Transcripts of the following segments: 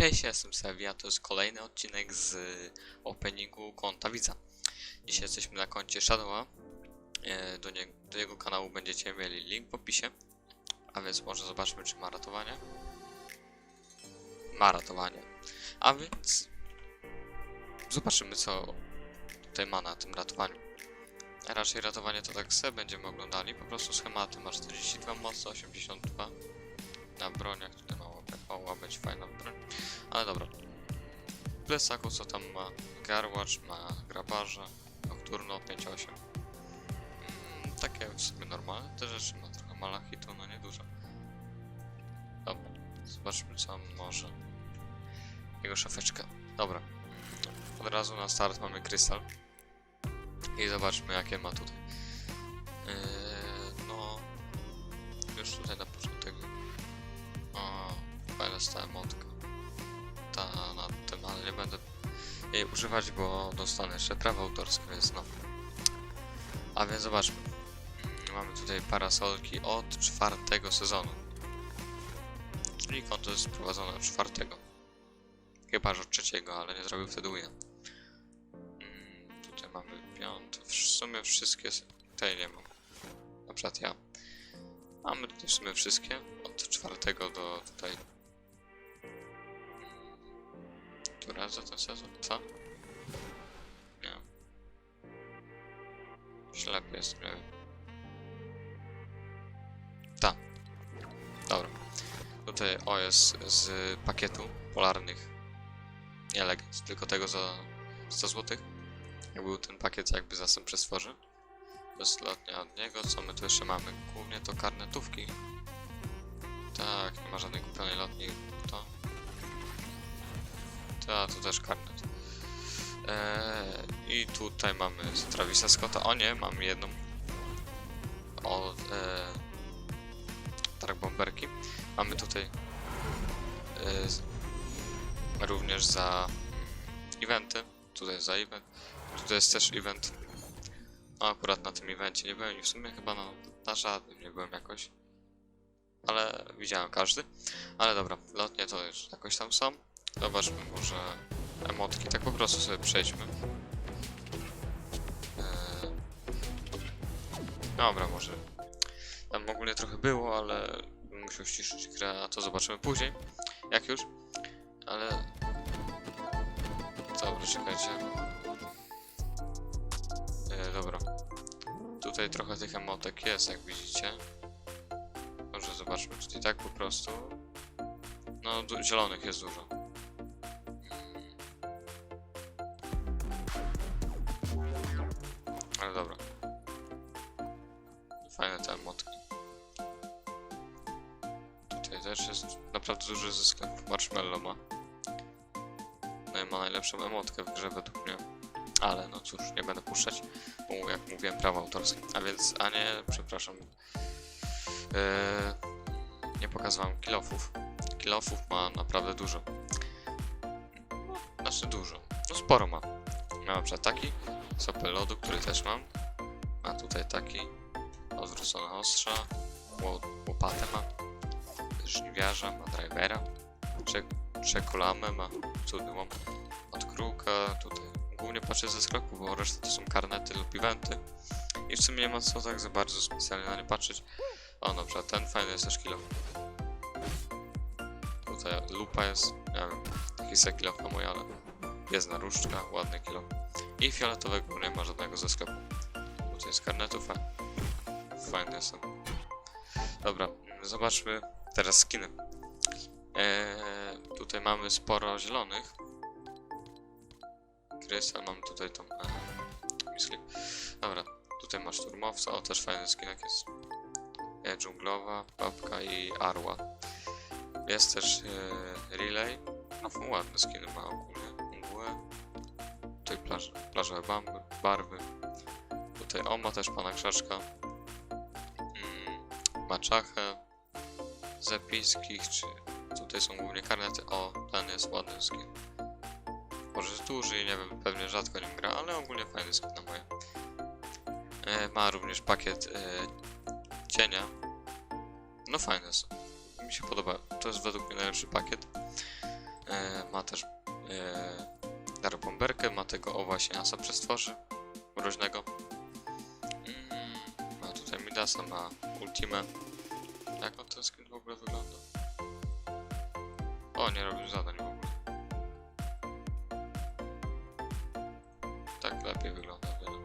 Cześć, ja jestem Sevia, to jest kolejny odcinek z openingu konta widza. Dzisiaj jesteśmy na koncie Shadowa. E, Do, nie, do jego kanału będziecie mieli link w opisie. A więc może zobaczmy, czy ma ratowanie. Ma ratowanie. A więc zobaczymy, co tutaj ma na tym ratowaniu. Raczej ratowanie to tak se będziemy oglądali. Po prostu schematy ma 42 mocy, 82 na broniach. Tutaj ma mogła być fajna broń. Ale dobra. W plecaku co tam ma? Garłacz, ma grabarza, nocturno 5-8. Mm, takie w sumie normalne te rzeczy, ma trochę malachitu, no niedużo. Dobra, zobaczmy co może. Jego szafeczka. Dobra. Od razu na start mamy krystal. I zobaczmy jakie ma tutaj. Yy, no... Już tutaj na początek. O, fajna stała motka ta na tym, ale nie będę jej używać, bo dostanę jeszcze prawa autorskie, więc no. A więc zobaczmy. Mamy tutaj parasolki od czwartego sezonu. Czyli konto jest prowadzone od czwartego. Chyba, że od trzeciego, ale nie zrobił wtedy wina. Mm, Tutaj mamy piąty. W sumie wszystkie. Tej nie mam. Na przykład ja. Mamy tutaj w sumie wszystkie. Od czwartego do tutaj Która za ten sezon? Co? Nie. Ślepy jest, wiem. Ta. Dobra. Tutaj o jest z pakietu polarnych. Nie tylko tego za 100 zł. Jak był ten pakiet jakby za sam przestworzy. Bezlotnie od niego. Co my tu jeszcze mamy? Głównie to karnetówki. Tak, nie ma żadnej kupionej lotni. Ta, to też karnet. Eee, I tutaj mamy Travisa Scotta. O nie, mam jedną. Od eee, Dark Bomberki. Mamy tutaj eee, z- również za eventy. Tutaj za event. Tutaj jest też event. No, akurat na tym evencie nie byłem i w sumie chyba na, na żadnym nie byłem jakoś. Ale widziałem każdy. Ale dobra, lotnie to już jakoś tam są. Zobaczmy może emotki, tak po prostu sobie przejdźmy. Eee... Dobra, może. Tam ogólnie trochę było, ale bym musiał ściszyć grę, a to zobaczymy później. Jak już. Ale... Dobra, czekajcie. Eee, dobra. Tutaj trochę tych emotek jest, jak widzicie. Może zobaczmy tutaj tak po prostu. No, zielonych jest dużo. Też jest naprawdę duży zysk. Marshmallow ma. No i ma najlepszą emotkę w grze według mnie. Ale no cóż, nie będę puszczać, bo jak mówiłem, prawa autorskie. A więc, a nie, przepraszam. Eee, nie pokazywałem kilofów. Kilofów ma naprawdę dużo. Znaczy dużo. No sporo ma. Na przykład taki, sopel lodu, który też mam. Ma tutaj taki, odwrócone ostrza, ło- łopatę ma, żniwiarza, ma drivera, czekolamę ma, cudny łom, od kruka, tutaj głównie patrzę ze sklepu, bo reszta to są karnety lub eventy. I w sumie nie ma co tak za bardzo specjalnie na nie patrzeć. O, na przykład ten fajny jest też kilo. Tutaj lupa jest, nie wiem, taki se kilo na mój, ale jest naruszczka, ładny kilo. I fioletowego nie ma żadnego ze sklepu. Tutaj jest karnetów, a fajne są. Dobra, zobaczmy teraz skiny. Eee, tutaj mamy sporo zielonych. Krystal, mam tutaj tą... E, misli. Dobra, tutaj masz szturmowca, o też fajny skinek jest. E, dżunglowa, babka i arła. Jest też e, relay. No, ładne skiny ma ogólnie. Mgłę. Tutaj plaż, plażowe bamby, barwy. Tutaj o ma też pana krzaczka. Mm, maczachę. Zapiskich, czy tutaj są głównie karnety. O, ten jest ładny skin. Może duży i nie wiem, pewnie rzadko nim gra, ale ogólnie fajny skin na moje. E, ma również pakiet e, cienia. No fajne są. Mi się podoba. To jest według mnie najlepszy pakiet. E, też e, ma tego o właśnie asa przestworzy mroźnego. Mm, ma tutaj Midasa, ma Ultimę. Ogóle wygląda? O, nie robił zadań w ogóle. Tak lepiej wygląda, wiele.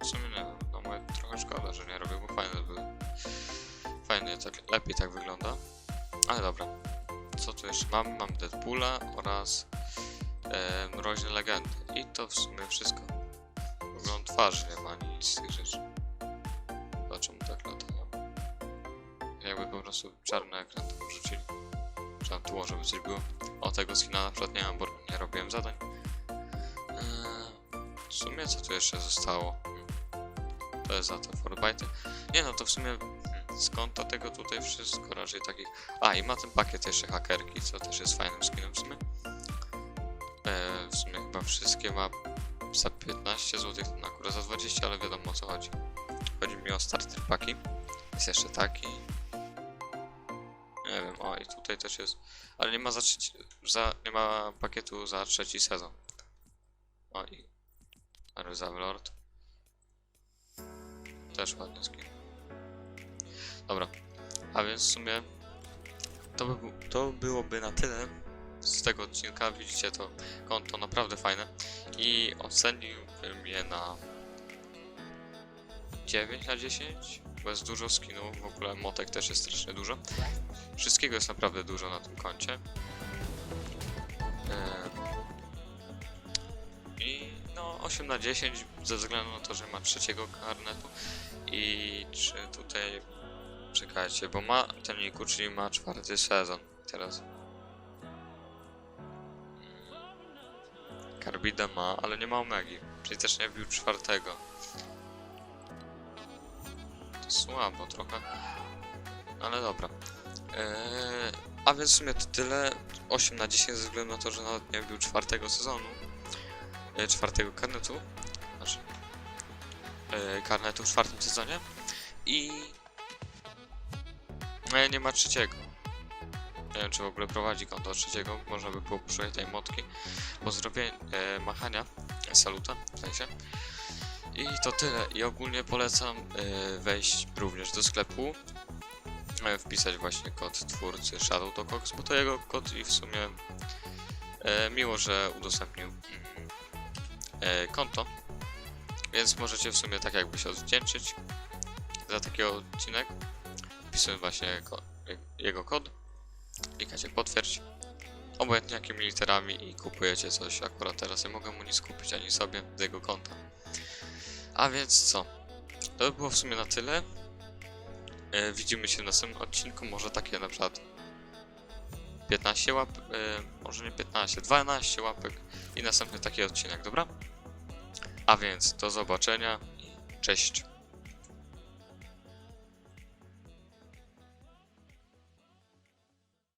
W sumie nie wiem, no moje trochę szkoda, że nie robił, bo fajne były. Fajnie, tak, lepiej tak wygląda. Ale dobra. Co tu jeszcze mamy? Mam Deadpoola oraz e, Mroźne Legendy. I to w sumie wszystko. Wygląd twarzy nie ma nic z tych rzeczy. Zobaczymy tak latają. Po prostu czarny ekran to wrzucili. Czy tam tło, żeby coś było. O tego skina na przykład nie mam, bo nie robiłem zadań. Eee, w sumie co tu jeszcze zostało? To jest za te Fortbyte. Nie no, to w sumie hmm, skąd to tego tutaj wszystko raczej takich... A, i ma ten pakiet jeszcze hakerki, co też jest fajnym skinem w sumie. Eee, w sumie chyba wszystkie ma za 15 zł, ten akurat za 20, ale wiadomo o co chodzi. Chodzi mi o starter paki. Jest jeszcze taki. Nie wiem, o i tutaj też jest. Ale nie ma za trzeci, za, nie ma pakietu za trzeci sezon. O i Reserve Lord. Też ładny skin. Dobra, a więc w sumie to, by, to byłoby na tyle z tego odcinka. Widzicie to konto naprawdę fajne i oceniłbym je na 9 na 10, bo jest dużo skinów, w ogóle motek też jest strasznie dużo. Wszystkiego jest naprawdę dużo na tym koncie. Eee, I no 8 na 10 ze względu na to, że ma trzeciego karnetu i czy tutaj czekajcie, bo ma ten Niku, czyli ma czwarty sezon teraz. Carbida ma, ale nie ma Omegi, czyli też nie wbił czwartego. To słabo trochę, ale dobra. Eee, a więc w sumie to tyle. 8 na 10 ze względu na to, że nawet nie wbił czwartego sezonu. E, czwartego karnetu. Znaczy, e, karnetu w czwartym sezonie. I nie ma trzeciego. Nie wiem, czy w ogóle prowadzi konto trzeciego. Można by było poszukać tej motki. Pozdrowień, e, machania, saluta w sensie. I to tyle. I ogólnie polecam e, wejść również do sklepu. Wpisać właśnie kod twórcy Shadow bo to jego kod i w sumie e, miło, że udostępnił mm, e, konto. Więc możecie w sumie tak jakby się odwdzięczyć za taki odcinek. Wpisując właśnie ko jego kod. Klikacie potwierdź. Obojętnie jakimi literami i kupujecie coś. Akurat teraz nie mogę mu nic kupić ani sobie z jego konta. A więc co? To by było w sumie na tyle. E, widzimy się w następnym odcinku. Może takie na przykład 15 łap, e, może nie 15, 12 łapek i następny taki odcinek, dobra? A więc do zobaczenia i cześć.